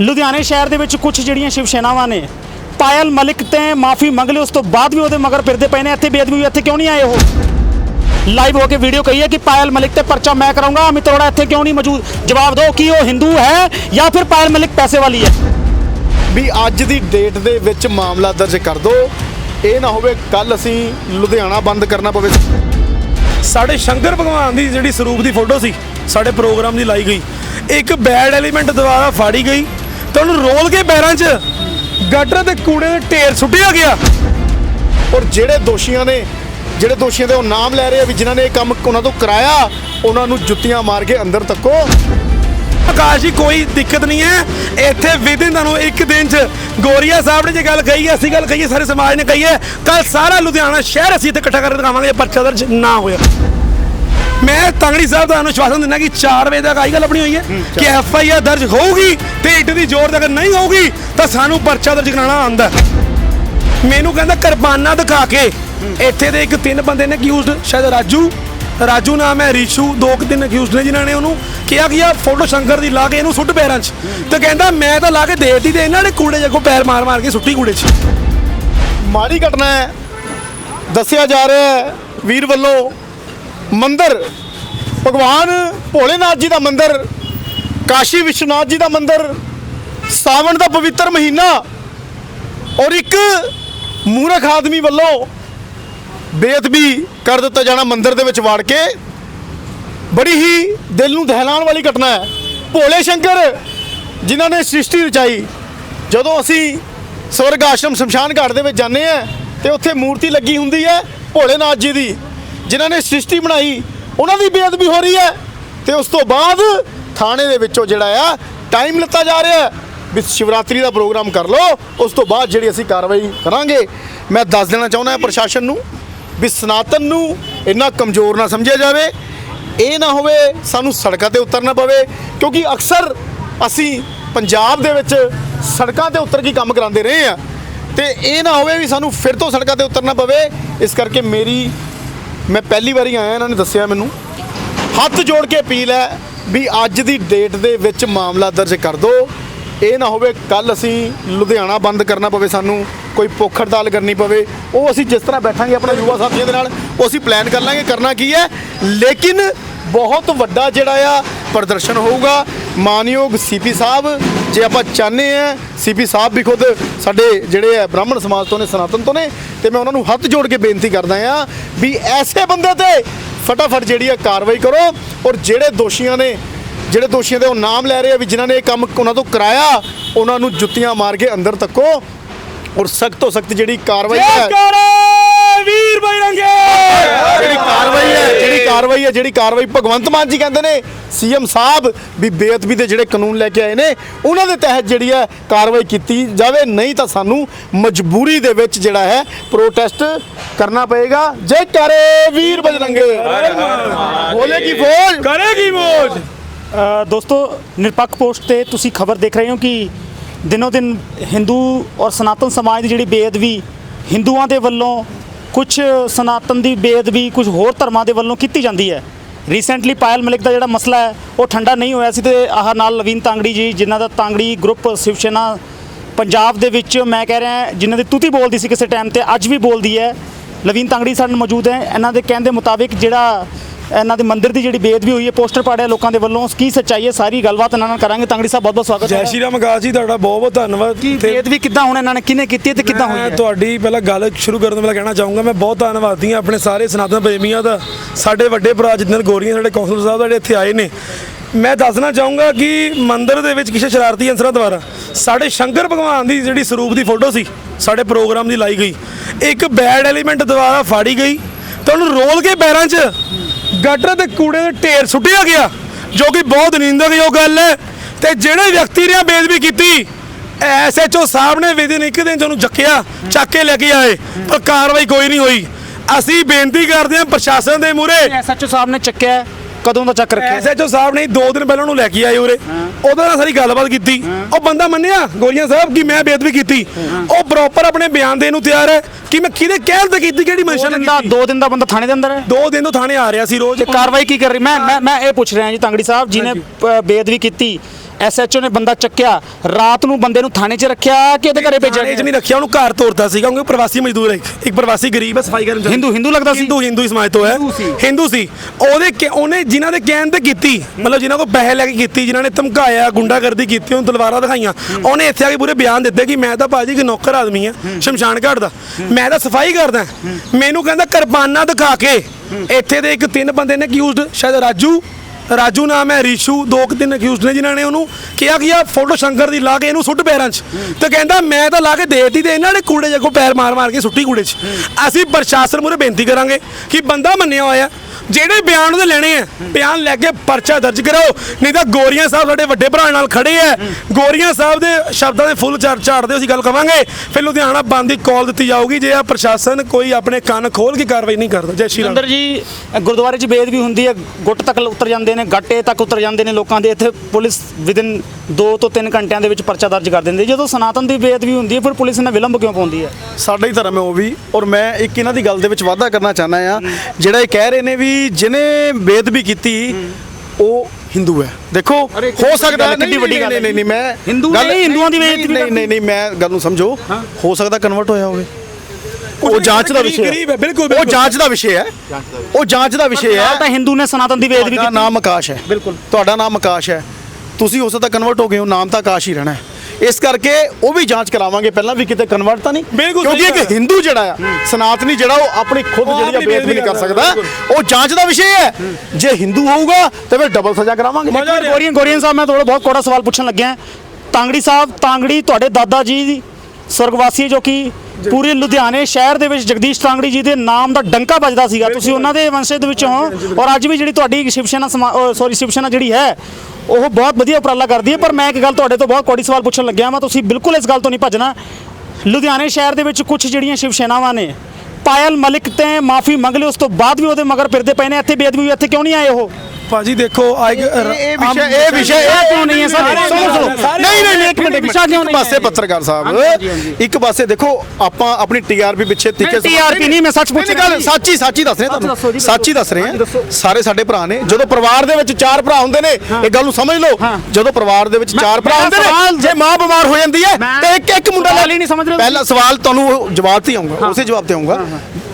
ਲੁਧਿਆਣੇ ਸ਼ਹਿਰ ਦੇ ਵਿੱਚ ਕੁਝ ਜਿਹੜੀਆਂ ਸ਼ਿਵ ਸੈਨਾਵਾਂ ਨੇ ਪਾਇਲ ਮਲਿਕ ਤੇ ਮਾਫੀ ਮੰਗ ਲਈ ਉਸ ਤੋਂ ਬਾਅਦ ਵੀ ਉਹਦੇ ਮਗਰ ਫਿਰਦੇ ਪਏ ਨੇ। ਇੱਥੇ ਬੇਅਦਬੀ ਇੱਥੇ ਕਿਉਂ ਨਹੀਂ ਆਏ ਉਹ? ਲਾਈਵ ਹੋ ਕੇ ਵੀਡੀਓ ਕਹੀ ਹੈ ਕਿ ਪਾਇਲ ਮਲਿਕ ਤੇ ਪਰਚਾ ਮੈਂ ਕਰਾਉਂਗਾ। ਅਮਿਤ ਅਰੋੜਾ ਇੱਥੇ ਕਿਉਂ ਨਹੀਂ ਮੌਜੂਦ? ਜਵਾਬ ਦਿਓ ਕਿ ਉਹ ਹਿੰਦੂ ਹੈ ਜਾਂ ਫਿਰ ਪਾਇਲ ਮਲਿਕ ਪੈਸੇ ਵਾਲੀ ਹੈ? ਵੀ ਅੱਜ ਦੀ ਡੇਟ ਦੇ ਵਿੱਚ ਮਾਮਲਾ ਦਰਜ ਕਰ ਦਿਓ। ਇਹ ਨਾ ਹੋਵੇ ਕੱਲ ਅਸੀਂ ਲੁਧਿਆਣਾ ਬੰਦ ਕਰਨਾ ਪਵੇ। ਸਾਡੇ ਸ਼ੰਕਰ ਭਗਵਾਨ ਦੀ ਜਿਹੜੀ ਸਰੂਪ ਦੀ ਫੋਟੋ ਸੀ ਸਾਡੇ ਪ੍ਰੋਗਰਾਮ ਦੀ ਲਾਈ ਗਈ। ਇੱਕ ਬੈਡ ਐਲੀਮੈਂਟ ਦੁਆਰਾ ਫਾੜੀ ਗਈ। ਤੇ ਉਹਨੂੰ ਰੋਲ ਕੇ ਪੈਰਾਂ 'ਚ ਗਟਰ ਤੇ ਕੂੜੇ ਦੇ ਢੇਰ ਸੁੱਟਿਆ ਗਿਆ। ਔਰ ਜਿਹੜੇ ਦੋਸ਼ੀਆਂ ਨੇ ਜਿਹੜੇ ਦੋਸ਼ੀਆਂ ਦੇ ਉਹ ਨਾਮ ਲੈ ਰਹੇ ਆ ਵੀ ਜਿਨ੍ਹਾਂ ਨੇ ਇਹ ਕੰਮ ਉਹਨਾਂ ਤੋਂ ਕਰਾਇਆ ਉਹਨਾਂ ਨੂੰ ਜੁੱਤੀਆਂ ਮਾਰ ਕੇ ਅੰਦਰ ਤੱਕੋ ਆਕਾਸ਼ ਜੀ ਕੋਈ ਦਿੱਕਤ ਨਹੀਂ ਹੈ। ਇੱਥੇ ਵਿਦਿਨ ਤੁਹਾਨੂੰ ਇੱਕ ਦਿਨ 'ਚ ਗੋਰੀਆ ਸਾਹਿਬ ਨੇ ਜੇ ਗੱਲ ਕਹੀ ਹੈ ਅਸੀਂ ਗੱਲ ਕਹੀਏ ਸਾਰੇ ਸਮਾਜ ਨੇ ਕਹੀ ਹੈ ਕੱਲ ਸਾਰਾ ਲੁਧਿਆਣਾ ਸ਼ਹਿਰ ਅਸੀਂ ਇੱਥੇ ਇਕੱਠਾ ਕਰਕੇ ਦਿਖਾਵਾਂਗੇ ਪਰਚਾ ਦਰਜ ਨਾ ਹੋਇਆ। ਮੈਂ ਤੰਗੜੀ ਸਾਹਿਬ ਦਾ ਅਨੁਸ਼ਵਾਸਨ ਦਿੰਦਾ ਕਿ 4 ਵਜੇ ਤੱਕ ਆਈ ਗੱਲ ਆਪਣੀ ਹੋਈ ਹੈ ਕਿ ਐਫ ਆਈ ਆਰ ਦਰਜ ਹੋਊਗੀ ਤੇ ਇੱਟ ਦੀ ਜ਼ੋਰ ਤੱਕ ਨਹੀਂ ਹੋਊਗੀ ਤਾਂ ਸਾਨੂੰ ਪਰਚਾ ਦਰਜ ਕਰਾਉਣਾ ਆਉਂਦਾ ਮੈਨੂੰ ਕਹਿੰਦਾ ਕਿਰਪਾਨਾਂ ਦਿਖਾ ਕੇ। ਇੱਥੇ ਦੇ ਇੱਕ ਤਿੰਨ ਬੰਦੇ ਨੇ ਅਕਿਊਜ਼ਡ ਸ਼ਾਇਦ ਰਾਜੂ। ਰਾਜੂ ਨਾਮ ਹੈ ਰੀਸ਼ੂ ਦੋ ਕੁ ਤਿੰਨ ਅਕਿਊਜ਼ਡ ਨੇ ਜਿਨ੍ਹਾਂ ਨੇ ਉਹਨੂੰ ਕਿਹਾ ਕਿ ਆ ਫੋਟੋ ਸ਼ੰਕਰ ਦੀ ਲਾ ਕੇ ਇਹਨੂੰ ਸੁੱਟ ਪੈਰਾਂ 'ਚ। ਤੇ ਕਹਿੰਦਾ ਮੈਂ ਤਾਂ ਲਾ ਕੇ ਦੇਤੀ ਤੇ ਇਹਨਾਂ ਨੇ ਕੂੜੇ ਜੱਗੋਂ ਪੈਰ ਮਾਰ ਮਾਰ ਕੇ ਸੁੱਟੀ ਕੂੜੇ 'ਚ। ਮਾੜੀ ਘਟਨਾ ਹੈ। ਦੱਸਿਆ ਜਾ ਰਿਹਾ ਹੈ। ਵੀਰ ਵੱਲੋਂ ਮੰਦਿਰ, ਭਗਵਾਨ ਭੋਲੇਨਾਥ ਜੀ ਦਾ ਮੰਦਿਰ, ਕਾਸ਼ੀ ਵਿਸ਼ਵਨਾਥ ਜੀ ਦਾ ਮੰਦਿਰ, ਸਾਵਣ ਦਾ ਪਵਿੱਤਰ ਮਹੀਨਾ ਔਰ ਇੱਕ ਮੂਰਖ ਆਦਮੀ ਵੱਲੋਂ ਬੇਅਦਬੀ ਕਰ ਦਿੱਤਾ ਜਾਣਾ ਮੰਦਿਰ ਦੇ ਵਿੱਚ ਵਾੜ ਕੇ। ਬੜੀ ਹੀ ਦਿਲ ਨੂੰ ਦਹਿਲਾਣ ਵਾਲੀ ਘਟਨਾ ਹੈ। ਭੋਲੇ ਸ਼ੰਕਰ ਜਿਨ੍ਹਾਂ ਨੇ ਸ੍ਰਿਸ਼ਟੀ ਰਚਾਈ, ਜਦੋਂ ਅਸੀਂ ਸਵਰਗ ਆਸ਼ਰਮ ਸ਼ਮਸ਼ਾਨ ਘਾਟ ਦੇ ਵਿੱਚ ਜਾਂਦੇ ਆ ਤੇ ਉੱਥੇ ਮੂਰਤੀ ਲੱਗੀ ਹੁੰਦੀ ਹੈ ਭੋਲੇਨਾਥ ਜੀ ਦੀ। ਜਿਨ੍ਹਾਂ ਨੇ ਸ੍ਰਿਸ਼ਟੀ ਬਣਾਈ, ਉਹਨਾਂ ਦੀ ਬੇਅਦਬੀ ਹੋ ਰਹੀ ਹੈ। ਤੇ ਉਸ ਤੋਂ ਬਾਅਦ ਥਾਣੇ ਦੇ ਵਿੱਚੋਂ ਜਿਹੜਾ ਆ ਟਾਈਮ ਲਿੱਤਾ ਜਾ ਰਿਹਾ ਵੀ ਸ਼ਿਵਰਾਤਰੀ ਦਾ ਪ੍ਰੋਗਰਾਮ ਕਰ ਲਓ, ਉਸ ਤੋਂ ਬਾਅਦ ਜਿਹੜੀ ਅਸੀਂ ਕਾਰਵਾਈ ਕਰਾਂਗੇ। ਮੈਂ ਦੱਸ ਦੇਣਾ ਚਾਹੁੰਦਾ ਹਾਂ ਪ੍ਰਸ਼ਾਸਨ ਨੂੰ ਵੀ ਸਨਾਤਨ ਨੂੰ ਇੰਨਾ ਕਮਜ਼ੋਰ ਨਾ ਸਮਝਿਆ ਜਾਵੇ। ਇਹ ਨਾ ਹੋਵੇ ਸਾਨੂੰ ਸੜਕਾਂ ਤੇ ਉਤਰਨਾ ਪਵੇ, ਕਿਉਂਕਿ ਅਕਸਰ ਅਸੀਂ ਪੰਜਾਬ ਦੇ ਵਿੱਚ ਸੜਕਾਂ ਤੇ ਉਤਰ ਕੇ ਕੰਮ ਕਰਾਉਂਦੇ ਰਹੇ ਆ ਤੇ ਇਹ ਨਾ ਹੋਵੇ ਵੀ ਸਾਨੂੰ ਫਿਰ ਤੋਂ ਸੜਕਾਂ ਤੇ ਉਤਰਨਾ ਪਵੇ। ਇਸ ਕਰਕੇ ਮੇਰੀ ਮੈਂ ਪਹਿਲੀ ਵਾਰੀ ਆਇਆ, ਇਹਨਾਂ ਨੇ ਦੱਸਿਆ ਮੈਨੂੰ। ਹੱਥ ਜੋੜ ਕੇ ਅਪੀਲ ਹੈ ਵੀ ਅੱਜ ਦੀ ਡੇਟ ਦੇ ਵਿੱਚ ਮਾਮਲਾ ਦਰਜ ਕਰ ਦਿਓ। ਇਹ ਨਾ ਹੋਵੇ ਕੱਲ ਅਸੀਂ ਲੁਧਿਆਣਾ ਬੰਦ ਕਰਨਾ ਪਵੇ ਸਾਨੂੰ, ਕੋਈ ਭੁੱਖ ਹੜਤਾਲ ਕਰਨੀ ਪਵੇ। ਉਹ ਅਸੀਂ ਜਿਸ ਤਰ੍ਹਾਂ ਬੈਠਾਂਗੇ ਆਪਣੇ ਯੁਵਾ ਸਾਥੀਆਂ ਦੇ ਨਾਲ, ਉਹ ਅਸੀਂ ਪਲਾਨ ਕਰ ਲਾਂਗੇ, ਕਰਨਾ ਕੀ ਹੈ? ਲੇਕਿਨ ਬਹੁਤ ਵੱਡਾ ਜਿਹੜਾ ਆ ਪ੍ਰਦਰਸ਼ਨ ਹੋਊਗਾ, ਮਾਨਯੋਗ ਸੀਪੀ ਸਾਹਿਬ ਜੇ ਆਪਾਂ ਚਾਹੁੰਦੇ ਆ, ਸੀਪੀ ਸਾਹਿਬ ਵੀ ਖੁਦ ਸਾਡੇ ਜਿਹੜੇ ਆ ਬ੍ਰਾਹਮਣ ਸਮਾਜ ਤੋਂ ਨੇ, ਸਨਾਤਨ ਤੋਂ ਨੇ, ਤੇ ਮੈਂ ਉਹਨਾਂ ਨੂੰ ਹੱਥ ਜੋੜ ਕੇ ਬੇਨਤੀ ਕਰਦਾ ਆ ਵੀ ਐਸੇ ਬੰਦੇ ਤੇ ਫਟਾਫਟ ਜਿਹੜੀ ਆ ਕਾਰਵਾਈ ਕਰੋ ਔਰ ਜਿਹੜੇ ਦੋਸ਼ੀਆਂ ਨੇ, ਜਿਹੜੇ ਦੋਸ਼ੀਆਂ ਦੇ ਉਹ ਨਾਮ ਲੈ ਰਹੇ ਆ ਵੀ ਜਿਨ੍ਹਾਂ ਨੇ ਇਹ ਕੰਮ ਉਹਨਾਂ ਤੋਂ ਕਰਾਇਆ, ਉਹਨਾਂ ਨੂੰ ਜੁੱਤੀਆਂ ਮਾਰ ਕੇ ਅੰਦਰ ਤੱਕੋ ਔਰ ਸਖਤ ਤੋਂ ਸਖਤ ਜਿਹੜੀ ਕਾਰਵਾਈ ਹੈ ਵੀਰ ਬਜਰੰਗੇ! ਜਿਹੜੀ ਕਾਰਵਾਈ ਹੈ ਜਿਹੜੀ ਕਾਰਵਾਈ ਹੈ ਜਿਹੜੀ ਕਾਰਵਾਈ ਭਗਵੰਤ ਮਾਨ ਜੀ ਕਹਿੰਦੇ ਨੇ ਸੀਐਮ ਸਾਹਿਬ ਵੀ ਬੇਅਦਬੀ ਦੇ ਜਿਹੜੇ ਕਾਨੂੰਨ ਲੈ ਕੇ ਆਏ ਨੇ ਉਹਨਾਂ ਦੇ ਤਹਿਤ ਜਿਹੜੀ ਹੈ ਕਾਰਵਾਈ ਕੀਤੀ ਜਾਵੇ ਨਹੀਂ ਤਾਂ ਸਾਨੂੰ ਮਜਬੂਰੀ ਦੇ ਵਿੱਚ ਜਿਹੜਾ ਹੈ ਪ੍ਰੋਟੈਸਟ ਕਰਨਾ ਪਏਗਾ। ਜੈ ਕਰੇ ਵੀਰ ਬਜਰੰਗੇ। ਬੋਲੇ ਕੀ ਫੌਜ। ਕਰੇਗੀ ਮੋਜ ਦੋਸਤੋ ਨਿਰਪੱਖ ਪੋਸਟ ਤੇ ਤੁਸੀਂ ਖਬਰ ਦੇਖ ਰਹੇ ਹੋ ਕਿ ਦਿਨੋ ਦਿਨ ਹਿੰਦੂ ਔਰ ਸਨਾਤਨ ਸਮਾਜ ਦੀ ਜਿਹੜੀ ਬੇਅਦਬੀ ਹਿੰਦੂਆਂ ਦੇ ਵੱਲੋਂ ਕੁਝ ਸਨਾਤਨ ਦੀ ਬੇਅਦਬੀ ਕੁਝ ਹੋਰ ਧਰਮਾਂ ਦੇ ਵੱਲੋਂ ਕੀਤੀ ਜਾਂਦੀ ਹੈ। ਰੀਸੈਂਟਲੀ ਪਾਇਲ ਮਲਿਕ ਦਾ ਜਿਹੜਾ ਮਸਲਾ ਹੈ, ਉਹ ਠੰਡਾ ਨਹੀਂ ਹੋਇਆ ਸੀ ਤੇ ਆਹ ਨਾਲ ਲਵੀਨ ਤਾਂਗੜੀ ਜੀ, ਜਿਨ੍ਹਾਂ ਦਾ ਤਾਂਗੜੀ ਗਰੁੱਪ ਸ਼ਿਵ ਸੈਨਾ ਪੰਜਾਬ ਦੇ ਵਿੱਚ ਮੈਂ ਕਹਿ ਰਿਹਾ, ਜਿਨ੍ਹਾਂ ਦੀ ਤੁਤੀ ਬੋਲਦੀ ਸੀ ਕਿਸੇ ਟਾਈਮ ਤੇ, ਅੱਜ ਵੀ ਬੋਲਦੀ ਹੈ। ਲਵੀਨ ਤਾਂਗੜੀ ਸਾਡੇ ਨਾਲ ਮੌਜੂਦ ਹੈ। ਇਹਨਾਂ ਦੇ ਕਹਿਣ ਦੇ ਮੁਤਾਬਿਕ ਜਿਹੜਾ ਇਹਨਾਂ ਦੇ ਮੰਦਿਰ ਦੀ ਜਿਹੜੀ ਬੇਅਦਬੀ ਹੋਈ ਹੈ ਪੋਸਟਰ ਪਾੜਿਆ ਲੋਕਾਂ ਦੇ ਵੱਲੋਂ ਕੀ ਸੱਚਾਈ ਹੈ ਸਾਰੀ ਗੱਲਬਾਤ ਇਹਨਾਂ ਨਾਲ ਕਰਾਂਗੇ। ਤਾਂਗੜੀ ਸਾਹਿਬ ਬਹੁਤ ਬਹੁਤ ਸਵਾਗਤ ਜੈ ਸ਼੍ਰੀ ਰਾਮ ਆਕਾਸ਼ ਜੀ ਤੁਹਾਡਾ ਬਹੁਤ ਬਹੁਤ ਧੰਨਵਾਦ। ਕੀ ਬੇਅਦਬੀ ਕਿੱਦਾਂ ਹੁਣ ਇਹਨਾਂ ਨੇ ਕਿਹਨੇ ਕੀਤੀ ਤੇ ਕਿੱਦਾਂ ਹੋਈ ਹੈ? ਤੁਹਾਡੀ ਪਹਿਲਾਂ ਗੱਲ ਸ਼ੁਰੂ ਕਰਨ ਤੋਂ ਪਹਿਲਾਂ ਕਹਿਣਾ ਚਾਹੂੰਗਾ ਮੈਂ ਬਹੁਤ ਧੰਨਵਾਦੀ ਹਾਂ ਆਪਣੇ ਸਾਰੇ ਸਨਾਤਨ ਪ੍ਰੇਮੀਆਂ ਦਾ ਸਾਡੇ ਵੱਡੇ ਭਰਾ ਜਿੰਦਰ ਗੋਰੀਆਂ ਸਾਡੇ ਕੌਂਸਲਰ ਸਾਹਿਬ ਜਿਹੜੇ ਇੱਥੇ ਆਏ ਨੇ। ਮੈਂ ਦੱਸਣਾ ਚਾਹੂੰਗਾ ਕਿ ਮੰਦਿਰ ਦੇ ਵਿੱਚ ਕਿਸੇ ਸ਼ਰਾਰਤੀ ਅੰਸਰਾਂ ਦੁਆਰਾ ਸਾਡੇ ਸ਼ੰਕਰ ਭਗਵਾਨ ਦੀ ਜਿਹੜੀ ਸਰੂਪ ਦੀ ਫੋਟੋ ਸੀ ਸਾਡੇ ਪ੍ਰੋਗਰਾਮ ਦੀ ਲਾਈ ਗਈ ਇੱਕ ਬੈਡ ਐਲੀਮੈਂਟ ਦੁਆਰਾ ਫਾੜੀ ਗਈ ਤੇ ਉਹਨੂੰ ਰੋਲ ਕੇ ਪੈਰਾਂ 'ਚ ਗਟਰ ਤੇ ਕੂੜੇ ਦੇ ਢੇਰ ਸੁੱਟਿਆ ਗਿਆ ਜੋ ਕਿ ਬਹੁਤ ਨਿੰਦਣਯੋਗ ਗੱਲ ਹੈ। ਤੇ ਜਿਹੜੇ ਵਿਅਕਤੀ ਨੇ ਬੇਦਬੀ ਕੀਤੀ ਐਸਐਚਓ ਸਾਹਿਬ ਨੇ ਵਿਦਿਨ ਇੱਕ ਦਿਨ 'ਚ ਉਹਨੂੰ ਜੱਕਿਆ ਚੱਕ ਕੇ ਲੈ ਕੇ ਆਏ ਪਰ ਕਾਰਵਾਈ ਕੋਈ ਨਹੀਂ ਹੋਈ। ਅਸੀਂ ਬੇਨਤੀ ਕਰਦੇ ਹਾਂ ਪ੍ਰਸ਼ਾਸਨ ਦੇ ਮੂਹਰੇ। ਐਸਐਚਓ ਸਾਹਿਬ ਨੇ ਚੱਕਿਆ ਕਦੋਂ ਦਾ ਚੱਕ ਰੱਖਿਆ? ਐਸਐਚਓ ਸਾਹਿਬ ਨੇ ਦੋ ਦਿਨ ਪਹਿਲਾਂ ਉਹਨੂੰ ਲੈ ਕੇ ਆਏ ਉਰੇ। ਉਹਦੇ ਨਾਲ ਸਾਰੀ ਗੱਲਬਾਤ ਕੀਤੀ। ਉਹ ਬੰਦਾ ਮੰਨਿਆ ਗੋਰੀਆਂ ਸਾਹਿਬ ਕਿ ਮੈਂ ਬੇਦਬੀ ਕੀਤੀ। ਉਹ ਪ੍ਰੋਪਰ ਆਪਣੇ ਬਿਆਨ ਦੇਣ ਨੂੰ ਤਿਆਰ ਹੈ। ਕਿ ਮੈਂ ਕਿਹਦੇ ਕਹਿਣ ਤੇ ਕੀਤੀ ਕਿਹੜੀ ਦੋ ਮਨਸ਼ਾ ਦਿਨ ਦਾ ਦੋ ਦਿਨ ਦਾ ਬੰਦਾ ਥਾਣੇ ਦੇ ਅੰਦਰ ਹੈ? ਦੋ ਦਿਨ ਤੋਂ ਥਾਣੇ ਆ ਰਿਹਾ ਸੀ ਰੋਜ਼। ਤੇ ਕਾਰਵਾਈ ਕੀ ਕਰ ਰਹੀ? ਮੈਂ ਮੈਂ ਮੈਂ ਇਹ ਪੁੱਛ ਰਿਹਾ ਜੀ ਤਾਂਗੜੀ ਸਾਹਿਬ ਜਿਹਨੇ ਪ- ਬੇਅਦਬੀ ਕੀਤੀ ਐਸਐਚਓ ਨੇ ਬੰਦਾ ਚੱਕਿਆ ਰਾਤ ਨੂੰ ਬੰਦੇ ਨੂੰ ਥਾਣੇ 'ਚ ਰੱਖਿਆ ਕਿ ਉਹਦੇ ਘਰੇ ਭੇਜਿਆ ਥਾਣੇ 'ਚ? ਨਹੀਂ ਰੱਖਿਆ ਉਹਨੂੰ ਘਰ ਤੋਰਦਾ ਸੀਗਾ ਕਿਉਂਕਿ ਉਹ ਪ੍ਰਵਾਸੀ ਮਜ਼ਦੂਰ ਹੈ ਇੱਕ- ਪ੍ਰਵਾਸੀ ਗਰੀਬ ਹੈ ਸਫ਼ਾਈ ਕਰਮਚਾਰੀ ਹਿੰਦੂ- ਹਿੰਦੂ ਲੱਗਦਾ ਸੀ? ਹਿੰਦੂ ਹਿੰਦੂ ਸਮਾਜ ਤੋਂ ਹੈ। ਹਿੰਦੂ ਸੀ। ਹਿੰਦੂ ਸੀ। ਉਹਦੇ ਕਿ- ਉਹਨੇ ਜਿਨ੍ਹਾਂ ਦੇ ਕਹਿਣ ਤੇ ਕੀਤੀ ਮਤਲਬ ਜਿਨ੍ਹਾਂ ਕੋਲ ਪੈਸੇ ਲੈ ਕੇ ਕੀਤੀ ਜਿਨ੍ਹਾਂ ਨੇ ਧਮਕਾਇਆ ਗੁੰਡਾਗਰਦੀ ਕੀਤੀ ਉਹਨੂੰ ਤਲਵਾਰਾਂ ਦਿਖਾਈਆਂ। ਉਹਨੇ ਇੱਥੇ ਆ ਕੇ ਪੂਰੇ ਬਿਆਨ ਦਿੱਤੇ ਕਿ ਮੈਂ ਤਾਂ ਭਾਜੀ ਇੱਕ ਨੌਕਰ ਆਦਮੀ ਆ ਸ਼ਮਸ਼ਾਨ ਘਾਟ ਦਾ। ਮੈਂ ਤਾਂ ਸਫ਼ਾਈ ਕਰਦਾ। ਮੈਨੂੰ ਕਹਿੰਦਾ ਕਿਰਪਾਨਾਂ ਦਿਖਾ ਕੇ। ਇੱਥੇ ਦੇ ਇੱਕ ਤਿੰਨ ਬੰਦੇ ਨੇ ਅਕਿਊਜ਼ਡ ਸ਼ਾਇਦ ਰਾਜੂ ਰਾਜੂ ਨਾਮ ਹੈ, ਰੀਸ਼ੂ, ਦੋ ਕੁ ਤਿੰਨ ਅਕਿਊਜ਼ਡ ਨੇ ਜਿਨ੍ਹਾਂ ਨੇ ਉਹਨੂੰ ਕਿਹਾ ਕਿ ਆ ਫੋਟੋ ਸ਼ੰਕਰ ਦੀ ਲਾ ਕੇ ਇਹਨੂੰ ਸੁੱਟ ਪੈਰਾਂ 'ਚ। ਤੇ ਕਹਿੰਦਾ, ਮੈਂ ਤਾਂ ਲਾ ਕੇ ਦੇਤੀ ਤੇ ਇਹਨਾਂ ਨੇ ਕੂੜੇ ਜੱਗੋਂ ਪੈਰ ਮਾਰ ਮਾਰ ਕੇ ਸੁੱਟੀ ਕੂੜੇ 'ਚ। ਅਸੀਂ ਪ੍ਰਸ਼ਾਸਨ ਮੂਹਰੇ ਬੇਨਤੀ ਕਰਾਂਗੇ ਕਿ ਬੰਦਾ ਮੰਨਿਆ ਹੋਇਆ ਜਿਹੜੇ ਬਿਆਨ ਉਹਦੇ ਲੈਣੇ ਆ ਬਿਆਨ ਲੈ ਕੇ ਪਰਚਾ ਦਰਜ ਕਰਾਓ ਨਹੀਂ ਤਾਂ ਗੋਰੀਆਂ ਸਾਹਿਬ ਸਾਡੇ ਵੱਡੇ ਭਰਾ ਨਾਲ ਖੜੇ ਆ। ਗੋਰੀਆਂ ਸਾਹਿਬ ਦੇ ਸ਼ਬਦਾਂ ਦੇ ਫੁੱਲ ਝਾੜ ਝਾੜਦੇ ਅਸੀਂ ਗੱਲ ਕਵਾਂਗੇ। ਫਿਰ ਲੁਧਿਆਣਾ ਬੰਦ ਦੀ ਕਾਲ ਦਿੱਤੀ ਜਾਊਗੀ ਜੇ ਆ ਪ੍ਰਸ਼ਾਸਨ ਕੋਈ ਆਪਣੇ ਕੰਨ ਖੋਲ ਕੇ ਕਾਰਵਾਈ ਨਹੀਂ ਕਰਦਾ। ਜੈ ਸ਼੍ਰੀ ਰਾਮ। ਅੰਦਰ ਜੀ ਗੁਰਦੁਆਰੇ 'ਚ ਬੇਦ ਵੀ ਹੁੰਦੀ ਹੈ ਗੁੱਟ ਤੱਕ ਉਤਰ ਜਾਂਦੇ ਨੇ ਗੱਟੇ ਤੱਕ ਉਤਰ ਜਾਂਦੇ ਨੇ ਲੋਕਾਂ ਦੇ ਇੱਥੇ ਪੁਲਿਸ ਵਿਦਿਨ 2 ਤੋਂ 3 ਘੰਟਿਆਂ ਦੇ ਵਿੱਚ ਪਰਚਾ ਦਰਜ ਕਰ ਦਿੰਦੀ ਜਦੋਂ ਸਨਾਤਨ ਦੀ ਬੇਦ ਵੀ ਹੁੰਦੀ ਹੈ ਫਿਰ ਪੁਲਿਸ ਇਹਨਾਂ ਵਿਲੰਬ ਕਿਉਂ ਪਾਉਂਦੀ ਹੈ? ਸਾਡਾ ਹੀ ਧਰਮ ਹੈ ਉਹ ਵੀ ਔਰ ਮੈਂ ਇੱਕ ਇਹਨਾਂ ਦੀ ਗੱਲ ਦੇ ਵਿੱਚ ਵਾਅਦਾ ਕਰਨਾ ਚਾਹੁੰਦਾ ਆ ਜਿਹੜਾ ਇਹ ਕਹਿ ਰਹੇ ਨੇ ਵੀ ਜਿਹਨੇ ਬੇਦਬੀ ਕੀਤੀ ਉਹ ਹਿੰਦੂ ਹੈ। ਦੇਖੋ ਹੋ ਸਕਦਾ ਕਿੱਡੀ ਨਹੀਂ ਵੱਡੀ ਗੱਲ ਨਹੀਂ ਨਹੀਂ ਮੈਂ ਹਿੰਦੂ ਨਹੀਂ, ਹਿੰਦੂਆਂ ਦੀ ਬੇਇੱਜ਼ਤੀ ਨਹੀਂ ਨਹੀਂ ਨਹੀਂ ਮੈਂ ਗੱਲ ਨੂੰ ਸਮਝੋ। ਹੋ। ਸਕਦਾ ਕਨਵਰਟ ਹੋਇਆ ਹੋਵੇ। ਉਹ ਜਾਂਚ ਦਾ ਵਿਸ਼ੇ ਹੈ, ਬਿਲਕੁਲ, ਉਹ। ਜਾਂਚ ਦਾ ਵਿਸ਼ੇ ਹੈ। ਉਹ ਜਾਂਚ ਦਾ ਵਿਸ਼ੇ ਹੈ। ਤਾਂ ਹਿੰਦੂ ਨੇ ਸਨਾਤਨ ਦੀ ਤੁਹਾਡਾ ਕੀਤੀ। ਨਾਮ ਆਕਾਸ਼ ਹੈ। ਬਿਲਕੁਲ। ਤੁਹਾਡਾ ਨਾਮ ਆਕਾਸ਼ ਹੈ। ਤੁਸੀਂ ਹੋ ਸਕਦਾ ਕਨਵਰਟ ਹੋ ਗਏ ਹੋ ਨਾਮ ਤਾਂ ਆਕਾਸ਼ ਹੀ ਰਹਿਣਾ ਹੈ। ਇਸ ਕਰਕੇ ਉਹ ਵੀ ਜਾਂਚ ਕਰਾਵਾਂਗੇ। ਪਹਿਲਾਂ ਵੀ ਕਿਤੇ ਕਨਵਰਟ ਤਾਂ ਨਹੀਂ ਬਿਲਕੁਲ ਕਿਉਂਕਿ ਸਹੀ ਇੱਕ ਗੱਲ ਹੈ। ਹਿੰਦੂ ਜਿਹੜਾ ਆ ਸਨਾਤਨੀ ਜਿਹੜਾ ਉਹ ਆਪਣੀ ਖੁਦ ਉਹ ਜਿਹੜੀ ਆ ਆਪਣੀ ਨਹੀਂ ਕਰ ਸਕਦਾ। ਉਹ ਜਾਂਚ ਦਾ ਵਿਸ਼ੇ ਹੈ। ਜੇ ਹਿੰਦੂ ਹੋਊਗਾ ਤਾਂ ਫਿਰ ਡਬਲ ਸਜ਼ਾ ਕਰਾਵਾਂਗੇ। ਮਜ਼ਾ ਰਿਹਾ। ਗੋਰੀਆਂ ਗੋਰੀਆਂ ਸਾਹਿਬ ਮੈਂ ਤੁਹਾਡੇ ਬਹੁਤ ਕੋੜਾ ਸਵਾਲ ਪੁੱਛਣ ਲੱਗਿਆ। ਤਾਂਗੜੀ ਸਾਹਿਬ ਤਾਂਗੜੀ ਤੁਹਾਡੇ ਦਾਦਾ ਜੀ ਦੀ ਸਵਰਗਵਾਸੀ ਜੋ ਕਿ ਪੂਰੇ ਲੁਧਿਆਣੇ ਸ਼ਹਿਰ ਦੇ ਵਿੱਚ ਜਗਦੀਸ਼ ਤਾਂਗੜੀ ਜੀ ਦੇ ਨਾਮ ਦਾ ਡੰਕਾ ਵੱਜਦਾ ਸੀਗਾ। ਤੁਸੀਂ ਉਹਨਾਂ ਦੇ ਵੰਸ਼ਜ ਦੇ ਵਿੱਚੋਂ ਹੋ ਔਰ ਅੱਜ ਵੀ ਜਿਹੜੀ ਤੁਹਾਡੀ ਸ਼ਿਵਸੈਨਾ ਸੌਰੀ ਸ਼ਿਵਸੈਨਾ ਜਿਹੜੀ ਹੈ ਉਹ ਬਹੁਤ ਵਧੀਆ ਉਪਰਾਲਾ ਕਰਦੀ ਹੈ, ਪਰ ਮੈਂ ਇੱਕ ਗੱਲ ਤੁਹਾਡੇ ਤੋਂ ਬਹੁਤ ਕੌੜੀ ਸਵਾਲ ਪੁੱਛਣ ਲੱਗਿਆ ਮੈਂ ਤੁਸੀਂ ਬਿਲਕੁਲ ਇਸ ਗੱਲ ਤੋਂ ਨਹੀਂ ਭੱਜਣਾ। ਲੁਧਿਆਣੇ ਸ਼ਹਿਰ ਦੇ ਵਿੱਚ ਕੁਝ ਜਿਹੜੀਆਂ ਸ਼ਿਵ ਸੈਨਾਵਾਂ ਨੇ, ਪਾਇਲ ਮਲਿਕ ਤੇ ਮਾਫੀ ਮੰਗ ਲਈ ਉਸ ਤੋਂ ਬਾਅਦ ਵੀ ਉਹਦੇ ਮਗਰ ਫਿਰਦੇ ਪਏ ਨੇ, ਇੱਥੇ ਬੇਅਦਬੀ ਇੱਥੇ ਕਿਉਂ ਨਹੀਂ ਆਏ ਉਹ? ਭਾਜੀ ਦੇਖੋ ਅੱਜ ਇਹ ਵਿਸ਼ੇ ਇਹ ਵਿਸ਼ੇ ਇਹ ਕਿਉਂ ਨਹੀਂ ਹੈ ਸਰ? ਸੁਣੋ ਸੁਣੋ ਨਹੀਂ ਨਹੀਂ ਇੱਕ ਮਿੰਟ ਵਿਸ਼ਾ ਕਿਉਂ ਨਹੀਂ ਪਾਸੇ? ਪੱਤਰਕਾਰ ਸਾਹਿਬ। ਇੱਕ ਪਾਸੇ ਦੇਖੋ ਆਪਾਂ ਆਪਣੀ ਟੀਆਰਪੀ ਪਿੱਛੇ ਨਹੀਂ, TRP ਨਹੀਂ, ਮੈਂ ਸੱਚ ਪੁੱਛ ਗੱਲ। ਸੱਚੀ ਸੱਚੀ ਦੱਸ ਰਹੇ ਤੁਹਾਨੂੰ। ਸੱਚੀ ਦੱਸ ਰਹੇ ਹਾਂ। ਸਾਰੇ ਸਾਡੇ ਭਰਾ ਨੇ ਜਦੋਂ ਪਰਿਵਾਰ ਦੇ ਵਿੱਚ ਚਾਰ ਭਰਾ ਹੁੰਦੇ ਨੇ ਇਹ ਗੱਲ ਨੂੰ ਸਮਝ ਲਓ। ਜਦੋਂ ਪਰਿਵਾਰ ਦੇ ਵਿੱਚ ਚਾਰ ਭਰਾ ਹੁੰਦੇ ਨੇ ਜੇ ਮਾਂ ਬਿਮਾਰ ਹੋ ਜਾਂਦੀ ਹੈ ਤੇ ਇੱਕ ਇੱਕ ਮੁੰਡਾ ਸਵਾਲ ਹੀ ਨਹੀਂ ਸਮਝ ਰਹੇ ਪਹਿਲਾ ਸਵਾਲ ਤੁਹਾਨੂੰ ਜਵਾਬ ਤੇ ਆਉਂਗਾ ਉਸੇ ਜਵਾਬ ਤੇ ਆਉਂਗਾ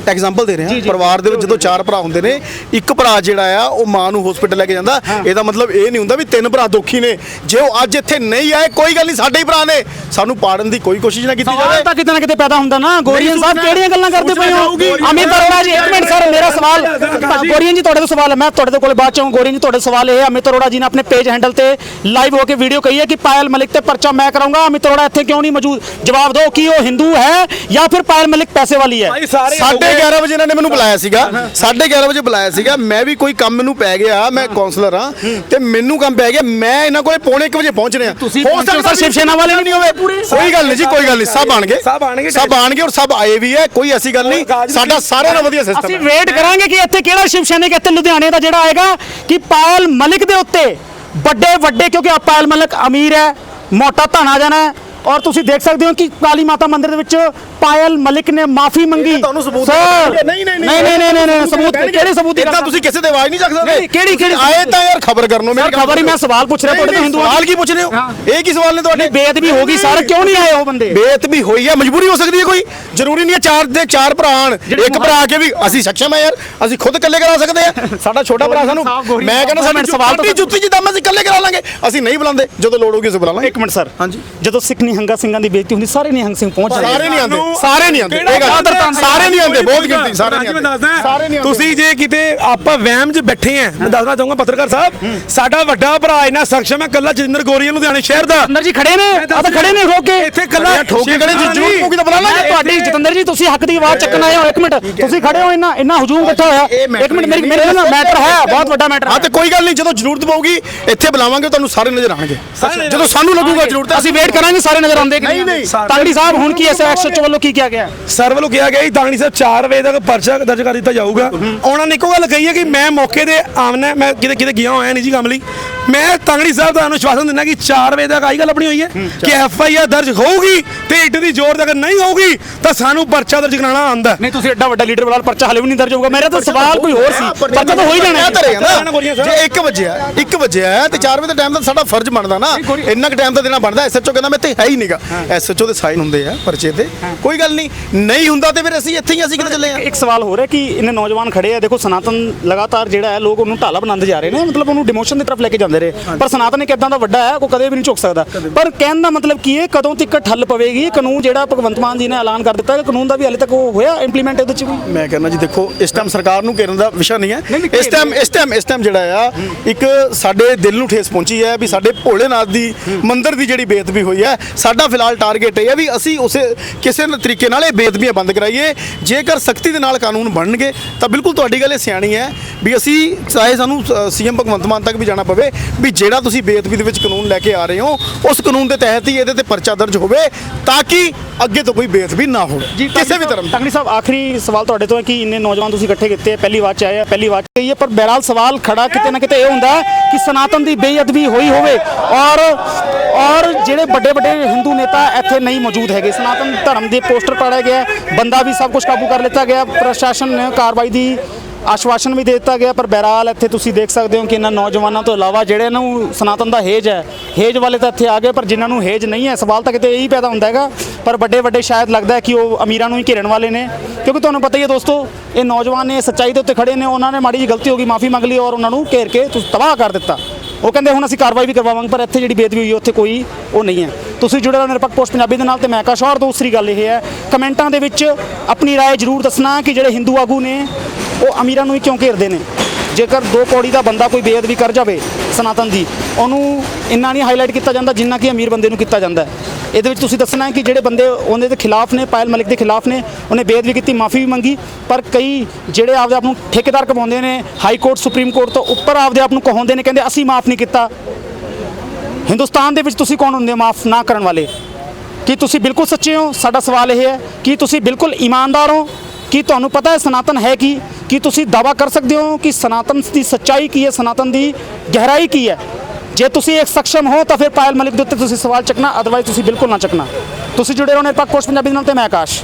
ਐਗਜ਼ਾਮਪਲ ਦੇ ਰਹੇ ਹਾਂ। ਪਰਿਵਾਰ ਦੇ ਵਿੱਚ ਜਦੋਂ ਚਾਰ ਭਰਾ ਹੁੰਦੇ ਨੇ ਇੱਕ ਭਰਾ ਜਿਹੜਾ ਆ ਉਹ ਮਾਂ ਨੂੰ ਹਸਪੀਟਲ ਲੈ ਕੇ ਜਾਂਦਾ। ਇਹਦਾ ਮਤਲਬ ਇਹ ਨਹੀਂ ਹੁੰਦਾ ਵੀ ਤਿੰਨ ਭਰਾ ਦੁਖੀ ਨੇ। ਜੇ ਉਹ ਅੱਜ ਇੱਥੇ ਨਹੀਂ ਆਏ ਕੋਈ ਗੱਲ ਨਹੀਂ ਸਾਡੇ ਹੀ ਭਰਾ ਨੇ। ਸਾਨੂੰ ਪਾੜਨ ਦੀ ਕੋਈ ਕੋਸ਼ਿਸ਼ ਨਾ ਕੀਤੀ ਜਾਵੇ। ਤਾਂ ਕਿਤੇ ਨਾ ਕਿਤੇ ਪੈਦਾ ਹੁੰਦਾ ਨਾ। ਗੋਰੀਆਂ ਸਾਹਿਬ ਕਿਹੜੀਆਂ ਗੱਲਾਂ ਕਰਦੇ ਪਏ ਹੋ? ਅਮੀ ਅਰੋੜਾ ਜੀ ਇੱਕ ਮਿੰਟ ਸਰ ਮੇਰਾ ਸਵਾਲ ਗੋਰੀਆਂ ਜੀ ਤੁਹਾਡੇ ਤੋਂ ਸਵਾਲ ਹੈ। ਮੈਂ ਤੁਹਾਡੇ ਕੋਲ ਬਾਅਦ ਚਾਹੂੰ ਗੋਰੀਆਂ ਜੀ ਤੁਹਾਡੇ ਸਵਾਲ ਇਹ ਅਮਿਤ ਅਰੋੜਾ ਜੀ ਨੇ ਆਪਣੇ ਪੇਜ ਹੈਂਡਲ ਤੇ ਲਾਈਵ ਹੋ ਕੇ ਵੀਡੀਓ ਕਹੀ ਹੈ ਕਿ ਪਾਇਲ ਮਲਿਕ ਤੇ ਪਰਚਾ ਮੈਂ ਕਰਾਂਗਾ ਅਮਿਤ ਅਰੋੜਾ ਇੱਥੇ ਕਿਉਂ ਨਹੀਂ ਮੌਜੂਦ ਜਵਾਬ ਦਿਓ ਕਿ ਉਹ ਹਿੰਦੂ ਹੈ ਜਾਂ ਫਿਰ ਪਾਇਲ ਮਲਿਕ ਪੈਸੇ ਵਾਲੀ ਹੈ? ਸਾਡੇ 11:30 ਵਜੇ ਇਹਨਾਂ ਨੇ ਮੈਨੂੰ ਬੁਲਾਇਆ ਸੀਗਾ। 11:30 ਵਜੇ ਬੁਲਾਇਆ ਸੀਗਾ। ਮੈਂ ਵੀ ਕੋਈ ਕੰਮ ਮੈਨੂੰ ਪੈ ਗਿਆ ਮੈਂ ਕਾਉਂਸਲਰ ਹਾਂ ਤੇ ਮੈਨੂੰ ਕੰਮ ਪੈ ਗਿਆ। ਮੈਂ ਇਹਨਾਂ ਕੋਲੇ ਪੌਣੇ 1 ਵਜੇ ਪਹੁੰਚਣੇ ਆ ਹੋ ਸਕਦਾ ਸ਼ਿਵ ਸੈਨਾ ਵਾਲੇ ਵੀ ਨਹੀਂ ਹੋਵੇ? ਕੋਈ ਗੱਲ ਨਹੀਂ ਜੀ ਕੋਈ ਗੱਲ ਨਹੀਂ। ਸਭ ਆਣਗੇ। ਸਭ ਆਣਗੇ ਔਰ ਸਭ ਆਏ ਵੀ ਹੈ। ਕੋਈ ਐਸੀ ਗੱਲ ਨਹੀਂ। ਸਾਡਾ ਸਾਰਿਆਂ ਦਾ ਵਧੀਆ ਸਿਸਟਮ ਅਸੀਂ ਵੇਟ ਕਰਾਂਗੇ ਕਿ ਇੱਥੇ ਕਿਹੜਾ ਸ਼ਿਵ ਸੈਨਿਕ ਇੱਥੇ ਲੁਧਿਆਣੇ ਦਾ ਜਿਹੜਾ ਆਏਗਾ ਕਿ ਪਾਲ ਮਲਿਕ ਦੇ ਉੱਤੇ ਵੱਡੇ ਵੱਡੇ ਕਿਉਂਕਿ ਪਾਲ ਮਲਿਕ ਅਮੀਰ ਹੈ ਮੋਟਾ ਧਾਣਾ ਜਾਣਾ ਔਰ ਤੁਸੀਂ ਦੇਖ ਸਕਦੇ ਹੋ ਕਿ ਕਾਲੀ ਮਾਤਾ ਮੰਦਿਰ ਦੇ ਵਿੱਚ ਪਾਇਲ ਮਲਿਕ ਨੇ ਮਾਫੀ ਮੰਗੀ ਤੁਹਾਨੂੰ ਸਬੂਤ ਨਹੀਂ ਨਹੀਂ ਨਹੀਂ ਨਹੀਂ ਨਹੀਂ ਸਬੂਤ ਕਿਹੜੇ ਸਬੂਤ ਦੀ ਤੁਸੀਂ ਕਿਸੇ ਦੇ ਆਵਾਜ਼ ਨਹੀਂ ਚੱਕ ਸਕਦੇ ਕਿਹੜੀ- ਕਿਹੜੀ ਆਏ ਤਾਂ ਯਾਰ ਖਬਰ ਕਰਨੋ ਸਰ ਖਬਰ ਹੀ ਮੈਂ ਸਵਾਲ ਪੁੱਛ ਰਿਹਾ ਤੁਹਾਡੇ ਤੋਂ ਹਿੰਦੂਆਂ ਸਵਾਲ ਕੀ ਪੁੱਛ ਰਹੇ ਹੋ। ਇਹ ਕੀ ਸਵਾਲ ਨੇ ਤੁਹਾਡੇ ਬੇਅਦਬੀ ਹੋ ਗਈ ਸਰ ਕਿਉਂ ਨਹੀਂ ਆਏ ਉਹ ਬੰਦੇ ਬੇਅਦਬੀ ਹੋਈ ਹੈ ਮਜਬੂਰੀ ਹੋ ਸਕਦੀ ਹੈ ਕੋਈ ਜ਼ਰੂਰੀ ਨਹੀਂ ਹੈ ਚਾਰ ਦੇ ਚਾਰ ਭਰਾ ਆਣ ਇੱਕ ਭਰਾ ਆ ਕੇ ਵੀ ਅਸੀਂ ਸક્ષਮ ਹੈ ਯਾਰ ਅਸੀਂ ਖੁਦ ਇਕੱਲੇ ਕਰਾ ਸਕਦੇ ਆ ਸਾਡਾ ਛੋਟਾ ਭਰਾ ਸਾਨੂੰ ਮੈਂ ਕਹਿੰਦਾ ਸਾਡੀ ਸਵਾਲ ਤਾਂ- ਜੁੱਤੀ ਜਿੱਦਾਂ ਅਸੀਂ ਇਕੱਲੇ ਕਰਾ ਲਾਂਗੇ ਅਸੀਂ ਨਹੀਂ ਬੁਲਾਉਂਦੇ ਜਦੋਂ ਲੋੜ ਹੋਊਗੀ ਅਸੀਂ ਬੁਲਾਵਾਂਗੇ ਇੱਕ ਮਿੰਟ ਸਰ ਹਾਂਜੀ। ਜਦੋਂ ਸਿੱਖ ਨਿਹੰਗਾ ਸਿੰਘਾਂ ਦੀ ਬੇਇੱਜ਼ਤੀ ਹੁੰਦੀ ਸਾਰੇ ਨਿਹੰਗ ਸਿੰਘ ਪਹੁੰਚ ਜਾਂਦੇ ਸਾਰੇ ਨਹੀਂ ਆਉਂਦੇ ਸਾਨੂੰ- ਸਾਰੇ ਨਹੀਂ ਆਉਂਦੇ ਇਹ ਗੱਲ ਸਾਰੇ ਨਹੀਂ ਆਉਂਦੇ ਬਹੁਤ ਗਿਣਤੀ ਸਾਰੇ ਨਹੀਂ ਮੈਂ ਆਉਂਦੇ। ਦੱਸਦਾ। ਸਾਰੇ ਨਹੀਂ ਆਉਂਦੇ। ਤੁਸੀਂ ਜੇ ਕਿਤੇ ਆਪਾਂ ਵਹਿਮ 'ਚ ਬੈਠੇ ਆ ਮੈਂ ਦੱਸਣਾ ਚਾਹੂੰਗਾ ਪੱਤਰਕਾਰ ਸਾਹਿਬ ਸਾਡਾ ਵੱਡਾ ਭਰਾ ਇੰਨਾ ਸક્ષਮ ਹੈ ਕੱਲਾ ਜਤਿੰਦਰ ਗੋਰੀਆ ਲੁਧਿਆਣੇ ਸ਼ਹਿਰ ਦਾ। ਜਤਿੰਦਰ ਜੀ ਖੜੇ ਨੇ ਆ ਤਾਂ ਖੜੇ ਨੇ ਰੋਕ ਕੇ। ਇੱਥੇ ਕੱਲਾ ਠੋਕ ਕੇ ਖੜੇ ਜੀ, ਜ਼ਰੂਰ ਠੋਕ ਕੇ ਤਾਂ ਬੁਲਾ ਲਾਂਗੇ। ਤੁਹਾਡੀ ਜਤਿੰਦਰ ਜੀ ਤੁਸੀਂ ਹੱਕ ਦੀ ਆਵਾਜ਼ ਚੱਕਣ ਆਏ ਹੋ ਇੱਕ ਮਿੰਟ। ਤੁਸੀਂ ਖੜੇ ਹੋ ਇੰਨਾ ਇੰਨਾ ਹਜੂਮ ਇਕੱਠਾ ਹੋਇਆ। ਇੱਕ ਮਿੰਟ ਮੇਰੀ ਮੇਰੇ ਨਾਲ ਮੈਟਰ ਹੈ ਬਹੁਤ ਵੱਡਾ ਮੈਟਰ ਹਾਂ। ਤੇ ਕੋਈ ਗੱਲ ਨਹੀਂ ਜਦੋਂ ਜ਼ਰੂਰਤ ਪਊਗੀ ਇੱਥੇ ਬੁਲਾਵਾਂਗੇ ਤੁਹਾਨੂੰ ਸਾਰੇ ਨਜ਼ਰ ਆਣਗੇ ਜਦੋਂ ਸਾਨੂੰ ਲੱਗੂਗਾ ਜ਼ਰੂਰਤ ਅਸੀਂ ਵੇਟ ਕਰਾਂਗੇ ਸਾਰੇ ਨਜ਼ਰ ਆਉਂਦੇ ਕਿ ਨਹੀਂ, ਨਹੀਂ। ਤਾਂਗੜੀ ਸਾਹਿਬ ਹੁਣ ਕੀ ਐਸਐ ਐਕਸ਼ਨ ਵੱਲੋਂ ਕੀ ਕਿਹਾ ਗਿਆ? ਸਰ ਵੱਲੋਂ ਕਿਹਾ ਗਿਆ ਜੀ ਦਾਣੀ ਸਾਹਿਬ 4 ਵਜੇ ਤੱਕ ਪਰਚਾ ਦਰਜ ਕਰ ਦਿੱਤਾ ਜਾਊਗਾ। ਉਹਨਾਂ ਨੇ ਇੱਕੋ ਗੱਲ ਕਹੀ ਹੈ ਕਿ ਮੈਂ ਮੌਕੇ ਤੇ ਆਉਣਾ ਮੈਂ ਕਿਤੇ ਕਿਤੇ ਗਿਆ ਹੋਇਆ ਨਹੀਂ ਜੀ ਕੰਮ ਲਈ। ਮੈਂ ਤੰਗੜੀ ਸਾਹਿਬ ਤੁਹਾਨੂੰ ਆਸ਼ਵਾਸਨ ਦਿੰਦਾ ਕਿ 4 ਵਜੇ ਤੱਕ ਆਈ ਗੱਲ ਆਪਣੀ ਹੋਈ ਹੈ ਕਿ ਐਫ ਆਈ ਆਰ ਦਰਜ ਹੋਊਗੀ ਤੇ ਇੱਟ ਦੀ ਜ਼ੋਰ ਤੱਕ ਨਹੀਂ ਹੋਊਗੀ ਤਾਂ ਸਾਨੂੰ ਪਰਚਾ ਦਰਜ ਕਰਾਉਣਾ ਆਉਂਦਾ ਨਹੀਂ ਤੁਸੀਂ ਐਡਾ ਵੱਡਾ ਲੀਡਰ ਬਣਾ ਪਰਚਾ ਹਲੇ ਵੀ ਨਹੀਂ ਦਰਜ ਹੋਊਗਾ। ਮੇਰਾ ਤਾਂ ਸਵਾਲ ਕੋਈ ਹੋਰ ਸੀ। ਪਰਚਾ ਤਾਂ ਹੋ ਹੀ ਜਾਣਾ। ਜੇ 1 ਵਜੇ ਆ 1 ਵਜੇ ਆ ਤੇ 4 ਵਜੇ ਦਾ ਟਾਈਮ ਤਾਂ ਸਾਡਾ ਫਰਜ਼ ਬਣਦਾ ਨਾ। ਇੰਨਾ ਕੁ ਟਾਈਮ ਤਾਂ ਦੇਣਾ ਬਣਦਾ। ਐਸਐਚਓ ਕਹਿੰਦਾ ਮੈਂ ਤੇ ਹੈ ਹੀ ਨਹੀਂਗਾ। ਐਸਐਚਓ ਦੇ ਸਾਈਨ ਹੁੰਦੇ ਆ ਪਰਚੇ ਤੇ। ਕੋਈ ਗੱਲ ਨਹੀਂ। ਨਹੀਂ ਹੁੰਦਾ ਤੇ ਫਿਰ ਅਸੀਂ ਇੱਥੇ ਹੀ ਅਸੀਂ ਕਿਤੇ ਚੱਲੇ ਆ? ਇੱਕ ਸਵਾਲ ਹੋ ਰਿਹਾ ਕਿ ਇਹਨੇ ਨੌਜਵਾਨ ਖੜੇ ਆ। ਦੇਖੋ ਸਨਾਤਨ ਲਗਾਤਾਰ ਜਿਹੜਾ ਹੈ ਲੋਕ ਉਹਨੂੰ ਢਾਲਾ ਬਣਾਉਂਦੇ ਜਾ ਰਹੇ ਨੇ। ਮਤਲਬ ਉਹਨੂੰ ਡਿਮੋਸ਼ਨ ਦੀ ਤਰਫ ਲੈ ਕੇ ਜਾਂਦੇ ਰਹੇ। ਪਰ ਸਨਾਤਨ ਇੱਕ ਇਦਾਂ ਦਾ ਵੱਡਾ ਹੈ ਉਹ ਕਦੇ ਵੀ ਨਹੀਂ ਝੁਕ ਸਕਦਾ। ਪਰ ਕਹਿਣ ਦਾ ਮਤਲਬ ਕੀ ਹੈ ਕਦੋਂ ਤੱਕ ਠੱਲ ਪਵੇਗੀ? ਕਾਨੂੰਨ ਜਿਹੜਾ ਭਗਵੰਤ ਮਾਨ ਜੀ ਨੇ ਐਲਾਨ ਕਰ ਦਿੱਤਾ ਹੈ ਕਾਨੂੰਨ ਦਾ ਵੀ ਹਾਲੇ ਤੱਕ ਉਹ ਹੋਇਆ ਇੰਪਲੀਮੈਂਟ ਇਹਦੇ ਚ ਕੋਈ ਮੈਂ ਕਹਿੰਦਾ ਜੀ ਦੇਖੋ ਇਸ ਟਾਈਮ ਸਰਕਾਰ ਨੂੰ ਘੇਰਨ ਦਾ ਵਿਸ਼ਾ ਨਹੀਂ ਹੈ। ਇਸ ਟਾਈਮ ਇਸ ਟਾਈਮ ਇਸ ਟਾਈਮ ਜਿਹੜਾ ਆ ਇੱਕ ਸਾਡੇ ਦਿਲ ਨੂੰ ਠੇਸ ਪਹੁੰਚੀ ਹੈ ਵੀ ਸਾਡੇ ਭੋਲੇਨਾਥ ਦੀ ਮੰਦਿਰ ਦੀ ਜਿਹੜੀ ਬੇਅਦਬੀ ਹੋਈ ਹੈ ਸਾਡਾ ਫਿਲਹਾਲ ਟਾਰਗੇਟ ਇਹ ਹੈ ਵੀ ਅਸੀਂ ਉਸੇ ਕਿਸੇ ਨਾ ਤਰੀਕੇ ਨਾਲ ਇਹ ਬੇਅਦਬੀਆਂ ਬੰਦ ਕਰਾਈਏ। ਜੇਕਰ ਸਖਤੀ ਦੇ ਨਾਲ ਕਾਨੂੰਨ ਬਣਨਗੇ ਤਾਂ ਬਿਲਕੁਲ ਤੁਹਾਡੀ ਗੱਲ ਇਹ ਸਿਆਣੀ ਹੈ ਵੀ ਅਸੀਂ ਚਾਹੇ ਸਾਨੂੰ ਸੀਐਮ ਭਗਵੰਤ ਮਾਨ ਤੱਕ ਵੀ ਜਾਣਾ ਪਵੇ ਵੀ ਜਿਹੜਾ ਤੁਸੀਂ ਬੇਅਦਬੀ ਦੇ ਵਿੱਚ ਕਾਨੂੰਨ ਲੈ ਕੇ ਆ ਰਹੇ ਹੋ ਉਸ ਕਾਨੂੰਨ ਦੇ ਤਹਿਤ ਹੀ ਇਹਦੇ ਤੇ ਪਰਚਾ ਦਰਜ ਹੋਵੇ ਤਾਂ ਕਿ ਅੱਗੇ ਤੋਂ ਕੋਈ ਬੇਅਦਬੀ ਨਾ ਹੋਵੇ ਕਿਸੇ ਵੀ ਧਰਮ। ਤੰਗੜੀ ਸਾਹਿਬ ਆਖਰੀ ਸਵਾਲ ਤੁਹਾਡੇ ਤੋਂ ਹੈ ਕਿ ਇੰਨੇ ਨੌਜਵਾਨ ਤੁਸੀਂ ਇਕੱਠੇ ਕੀਤੇ ਪਹਿਲੀ ਵਾਰ ਚ ਆਏ ਆ ਪਹਿਲੀ ਵਾਰ ਚ ਕਹੀਏ ਪਰ ਬਹਿਰਾਲ ਸਵਾਲ ਖੜਾ ਕਿਤੇ ਨਾ ਕਿਤੇ ਇਹ ਹੁੰਦਾ ਹੈ ਕਿ ਸਨਾਤਨ ਦੀ ਬੇਅਦਬੀ ਹੋਈ ਹੋਵੇ ਔਰ ਔਰ ਜਿਹੜੇ ਵੱਡੇ ਵੱਡੇ ਹਿੰਦੂ ਨੇਤਾ ਇੱਥੇ ਨਹੀਂ ਮੌਜੂਦ ਹੈਗੇ ਸਨਾਤਨ ਧਰਮ ਦੇ ਪੋਸਟਰ ਪਾੜਿਆ ਗਿਆ ਹੈ, ਬੰਦਾ ਵੀ ਸਭ ਕੁਝ ਕਾਬੂ ਕਰ ਲਿੱਤਾ ਗਿਆ ਪ੍ਰਸ਼ਾਸਨ ਨੇ ਕਾਰਵਾਈ ਦੀ ਆਸ਼ਵਾਸਨ ਵੀ ਦੇ ਦਿੱਤਾ ਗਿਆ ਪਰ ਬਹਿਰਾਲ ਇੱਥੇ ਤੁਸੀਂ ਦੇਖ ਸਕਦੇ ਹੋ ਕਿ ਇਹਨਾਂ ਨੌਜਵਾਨਾਂ ਤੋਂ ਇਲਾਵਾ ਜਿਹੜੇ ਨੂੰ ਸਨਾਤਨ ਦਾ ਹੇਜ ਹੈ ਹੇਜ ਵਾਲੇ ਤਾਂ ਇੱਥੇ ਆ ਗਏ ਪਰ ਜਿਨ੍ਹਾਂ ਨੂੰ ਹੇਜ ਨਹੀਂ ਹੈ ਸਵਾਲ ਤਾਂ ਕਿਤੇ ਇਹੀ ਪੈਦਾ ਹੁੰਦਾ ਹੈਗਾ ਪਰ ਵੱਡੇ ਵੱਡੇ ਸ਼ਾਇਦ ਲੱਗਦਾ ਹੈ ਕਿ ਉਹ ਅਮੀਰਾਂ ਨੂੰ ਹੀ ਘੇਰਨ ਵਾਲੇ ਨੇ ਕਿਉਂਕਿ ਤੁਹਾਨੂੰ ਪਤਾ ਹੀ ਹੈ ਦੋਸਤੋ ਇਹ ਨੌਜਵਾਨ ਨੇ ਸੱਚਾਈ ਦੇ ਉੱਤੇ ਖੜੇ ਨੇ ਉਹਨਾਂ ਨੇ ਮਾੜੀ ਜਿਹੀ ਗਲਤੀ ਹੋ ਗਈ ਮਾਫੀ ਮੰਗ ਲਈ ਔਰ ਉਹਨਾਂ ਨੂੰ ਘੇਰ ਕੇ ਤੁਸੀਂ ਤਬਾਹ ਕਰ ਦਿੱਤਾ ਉਹ ਕਹਿੰਦੇ ਹੁਣ ਅਸੀਂ ਕਾਰਵਾਈ ਵੀ ਕਰਵਾਵਾਂਗੇ ਪਰ ਇੱਥੇ ਜਿਹੜੀ ਬੇਦਬੀ ਹੋਈ ਹੈ ਉੱਥੇ ਕੋਈ ਉਹ ਨਹੀਂ ਹੈ ਤੁਸੀਂ ਜੁੜੇ ਰਹੋ ਨਿਰਪੱਖ ਪੋਸਟ ਪੰਜਾਬੀ ਦੇ ਨਾਲ ਤੇ ਮੈਂ ਆਕਾਸ਼ ਔਰ ਦੂਸਰੀ ਗੱਲ ਇਹ ਹੈ ਕਮੈਂਟਾਂ ਦੇ ਵਿੱਚ ਆਪਣੀ رائے ਜ਼ਰੂਰ ਦੱਸਣਾ ਕਿ ਜਿਹੜੇ ਹਿੰਦੂ ਆਗੂ ਨੇ ਉਹ ਅਮੀਰਾਂ ਨੂੰ ਹੀ ਕਿਉਂ ਘੇਰਦੇ ਨੇ? ਜੇਕਰ ਦੋ ਪੌੜੀ ਦਾ ਬੰਦਾ ਕੋਈ ਬੇਅਦਬੀ ਕਰ ਜਾਵੇ ਸਨਾਤਨ ਦੀ, ਉਹਨੂੰ ਇੰਨਾ ਨਹੀਂ ਹਾਈਲਾਈਟ ਕੀਤਾ ਜਾਂਦਾ ਜਿੰਨਾ ਕਿ ਅਮੀਰ ਬੰਦੇ ਨੂੰ ਕੀਤਾ ਜਾਂਦਾ ਇਹਦੇ ਵਿੱਚ ਤੁਸੀਂ ਦੱਸਣਾ ਹੈ ਕਿ ਜਿਹੜੇ ਬੰਦੇ ਉਹਦੇ ਦੇ ਖਿਲਾਫ ਨੇ, ਪਾਇਲ ਮਲਿਕ ਦੇ ਖਿਲਾਫ ਨੇ, ਉਹਨੇ ਬੇਅਦਬੀ ਕੀਤੀ, ਮਾਫੀ ਵੀ ਮੰਗੀ, ਪਰ ਕਈ ਜਿਹੜੇ ਆਪਦੇ ਆਪ ਨੂੰ ਠੇਕੇਦਾਰ ਕਮਾਉਂਦੇ ਨੇ, ਹਾਈ ਕੋਰਟ, ਸੁਪਰੀਮ ਕੋਰਟ ਤੋਂ ਉੱਪਰ ਆਪਦੇ ਆਪ ਨੂੰ ਕਹਾਉਂਦੇ ਨੇ, ਕਹਿੰਦੇ ਅਸੀਂ ਮਾਫ ਨਹੀਂ ਕੀਤਾ। ਹਿੰਦੁਸਤਾਨ ਦੇ ਵਿੱਚ ਤੁਸੀਂ ਕੌਣ ਹੁੰਦੇ ਹੋ ਮਾਫ ਨਾ ਕਰਨ ਵਾਲੇ? ਕੀ ਤੁਸੀਂ ਬਿਲਕੁਲ ਸੱਚੇ ਹੋ? ਸਾਡਾ ਸਵਾਲ ਇਹ ਹੈ ਕਿ ਤੁਸੀਂ ਬਿਲਕੁਲ ਇਮਾਨਦਾਰ ਹੋ? ਕੀ ਤੁਹਾਨੂੰ ਪਤਾ ਹੈ ਸਨਾਤਨ ਹੈ ਕੀ? ਕੀ ਤੁਸੀਂ ਦਾਵਾ ਕਰ ਸਕਦੇ ਹੋ ਕਿ ਸਨਾਤਨ ਦੀ ਸੱਚਾਈ ਕੀ ਹੈ? ਸਨਾਤਨ ਦੀ ਗਹਿਰਾਈ ਕੀ ਹੈ? ਜੇ ਤੁਸੀਂ ਇੱਕ ਸક્ષਮ ਹੋ ਤਾਂ ਫਿਰ ਪਾਇਲ ਮਲਿਕ ਦੇ ਉੱਤੇ ਤੁਸੀਂ ਸਵਾਲ ਚੱਕਣਾ ਅਦਰਵਾਈਜ਼ ਤੁਸੀਂ ਬਿਲਕੁਲ ਨਾ ਚੱਕਣਾ। ਤੁਸੀਂ ਜੁੜੇ ਰਹੋ ਨੇ ਨਿਰਪੱਖ ਪੋਸਟ ਪੰਜਾਬੀ ਨਾਲ ਤੇ ਮੈਂ ਆਕਾਸ਼।